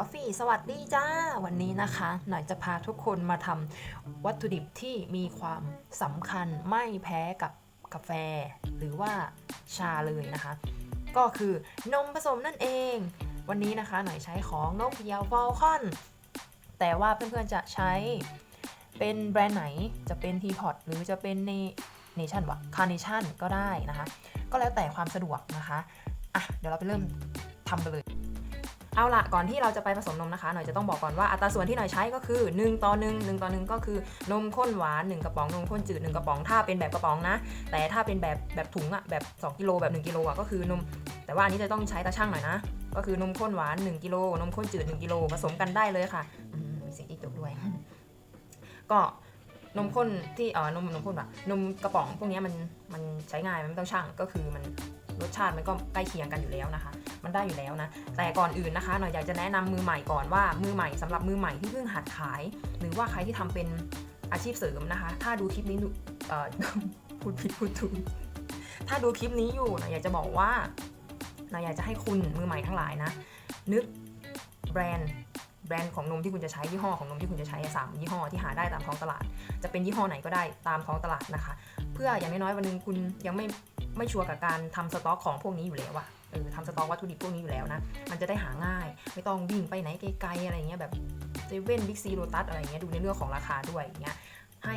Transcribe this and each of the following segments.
Coffee สวัสดีจ้า วันนี้นะคะ หน่อยจะพาทุกคนมาทำวัตถุดิบที่มีความสำคัญไม่แพ้กับกาแฟ หรือว่าชาเลยนะคะ ก็คือนมผสมนั่นเอง วันนี้นะคะ หน่อยใช้ของนกเหยี่ยวฟอลคอน แต่ว่าเพื่อนๆจะใช้เป็นแบรนด์ไหนจะเป็น t ีพอ t หรือจะเป็นในเนชั่นวะคาร์เนชั่นก็ได้นะคะ ก็แล้วแต่ความสะดวกนะคะอะเดี๋ยวเราไปเริ่มทำกันเลย เอาละก่อนที่เราจะไปผสมนมนะคะ หน่อยจะต้องบอกก่อนว่าอัตราส่วนที่หน่อยใช้ก็คือ 1 ต่อ 1 1 ต่อ 1 ก็คือนมข้นหวาน 1 กระป๋องนมข้นจืด 1 กระป๋องถ้าเป็นแบบกระป๋องนะ แต่ถ้าเป็นแบบแบบถุงอะแบบ2กิโลแบบ1กิโลอะก็คือนม แต่ว่าอันนี้จะต้องใช้ตาช่างหน่อยนะ ก็คือนมข้นหวาน 1กิโลนมข้นจืด 1กิโลผสมกันได้เลยค่ะมีเสียงอีกจบด้วย ก็นมข้นที่เออนมนมข้นว่ะนมกระป๋องพวกนี้มันมันใช้ง่ายมันไม่ต้องช่างก็คือมัน รสชาติมันก็ใกล้เคียงกันอยู่แล้วนะคะ มันได้อยู่แล้วนะ แต่ก่อนอื่นนะคะหน่อยอยากจะแนะนำมือใหม่ก่อนว่ามือใหม่สำหรับมือใหม่ที่เพิ่งหัดขาย หรือว่าใครที่ทำเป็นอาชีพเสริมนะคะ ถ้าดูคลิปนี้ดูพูดผิดพูดถูกถ้าดูคลิปนี้อยู่นะอยากจะบอกว่าหน่อยอยากจะให้คุณมือใหม่ทั้งหลายนะ นึกแบรนด์แบรนด์ของนมที่คุณจะใช้ยี่ห้อของนมที่คุณจะใช้สามยี่ห้อที่หาได้ตามท้องตลาด จะเป็นยี่ห้อไหนก็ได้ตามท้องตลาดนะคะ เพื่ออย่างน้อยๆวันหนึงคุณยังไม่ ไม่ชัวร์กับการทำสต็อกของพวกนี้อยู่แล้วอะเออทำสต็อกวัตถุดิบพวกนี้อยู่แล้วนะ มันจะได้หาง่าย ไม่ต้องวิ่งไปไหนไกลๆอะไรเงี้ยแบบเซเว่นบิ๊กซีโรตัสอะไรเงี้ยดูในเรื่องของราคาด้วยอย่างเงี้ยให้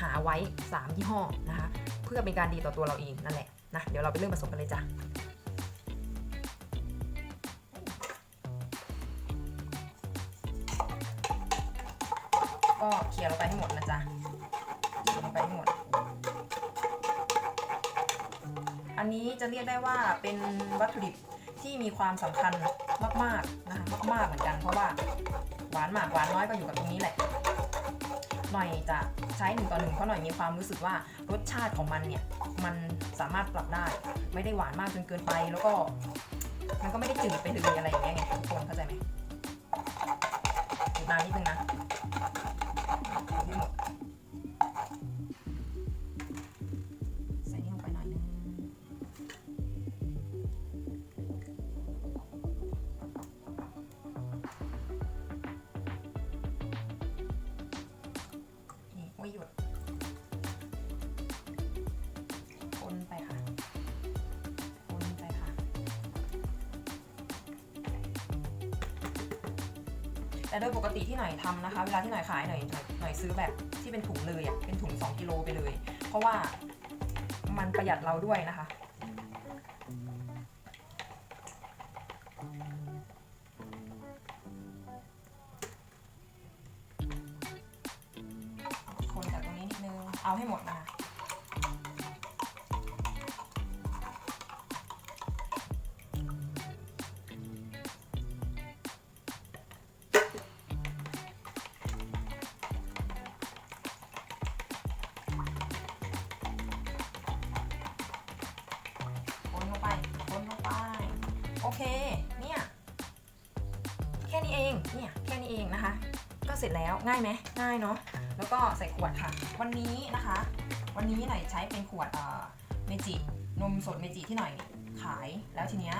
หาไว้ 3 ยี่ห้อนะคะเพื่อเป็นการดีต่อตัวเราเองนั่นแหละนะเดี๋ยวเราไปเริ่มผสมกันเลยจ้ะก็เขี่ยลงไปให้หมดนะจ๊ะ อันนี้จะเรียกได้ว่าเป็นวัตถุดิบที่มีความสำคัญมากๆนะคะมากๆเหมือนกัน เพราะว่าหวานมากหวานน้อยก็อยู่กับตรงนี้แหละ หน่อยจะใช้หนึ่งต่อหนึ่งเพราะหน่อยมีความรู้สึกว่ารสชาติของมันเนี่ยมันสามารถปรับได้ ไม่ได้หวานมากจนเกินไป แล้วก็ มันก็ไม่ได้จืดไปเลยอะไรอย่างเงี้ยไงทุกคนเข้าใจไหมอีกนานนิดนึงนะ แต่โดยปกติที่หน่อยทำนะคะ เวลาที่หน่อยขายหน่อยหน่อยซื้อแบบที่เป็นถุงเลยอะ่ะเป็นถุง 2กิโลไปเลย เพราะว่ามันประหยัดเราด้วยนะคะ คนจากตรงนี้นิดนึงเอาให้หมดนะคะ โอเค เนี่ย แค่นี้เอง เนี่ย แค่นี้เองนะคะ ก็เสร็จแล้ว ง่ายไหมง่ายเนาะ แล้วก็ใส่ขวดค่ะ วันนี้นะคะ วันนี้หน่อยใช้เป็นขวดเมจินมสดเมจิที่หน่อยขาย แล้วทีเนี้ย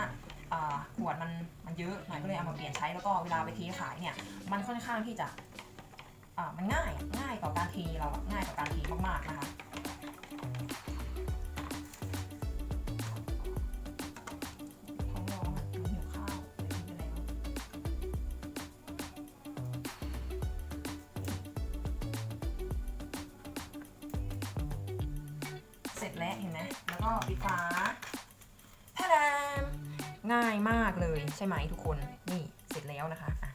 ขวดมันมันเยอะหน่อยก็เลยเอามาเปลี่ยนใช้ แล้วก็เวลาไปเทขายเนี่ย มันค่อนข้างที่จะมันง่าย ง่ายต่อการเทเราง่ายต่อการเทมากๆนะคะ แล้วเห็นไหมแล้วก็ปิดฝาท่าดามง่ายมากเลยใช่ไหมทุกคน นี่เสร็จแล้วนะคะ อะ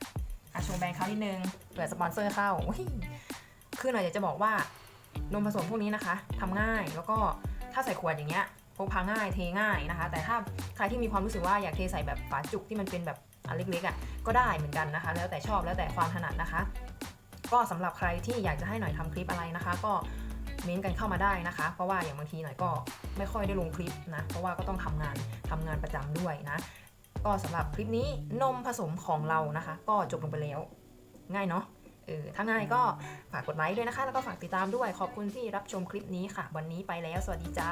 อะโชว์แบรนด์เขานิดนึงเผื่อสปอนเซอร์เข้าคือหน่อยอยากจะบอกว่านมผสมพวกนี้นะคะทำง่ายแล้วก็ถ้าใส่ขวดอย่างเงี้ยพกพาง่ายเทง่ายนะคะ แต่ถ้าใครที่มีความรู้สึกว่าอยากเทใส่แบบฝาจุกที่มันเป็นแบบอันเล็กๆอะก็ได้เหมือนกันนะคะ แล้วแต่ชอบแล้วแต่ความถนัดนะคะ ก็สำหรับใครที่อยากจะให้หน่อยทำคลิปอะไรนะคะ ก็ เม้นกันเข้ามาได้นะคะ เพราะว่าอย่างบางทีหน่อยก็ไม่ค่อยได้ลงคลิปนะ เพราะว่าก็ต้องทำงานทำงานประจำด้วยนะ ก็สำหรับคลิปนี้นมผสมของเรานะคะ ก็จบลงไปแล้ว ง่ายเนาะเออถ้าง่ายก็ฝากกดไลค์ด้วยนะคะ แล้วก็ฝากติดตามด้วย ขอบคุณที่รับชมคลิปนี้ค่ะ วันนี้ไปแล้ว สวัสดีจ้า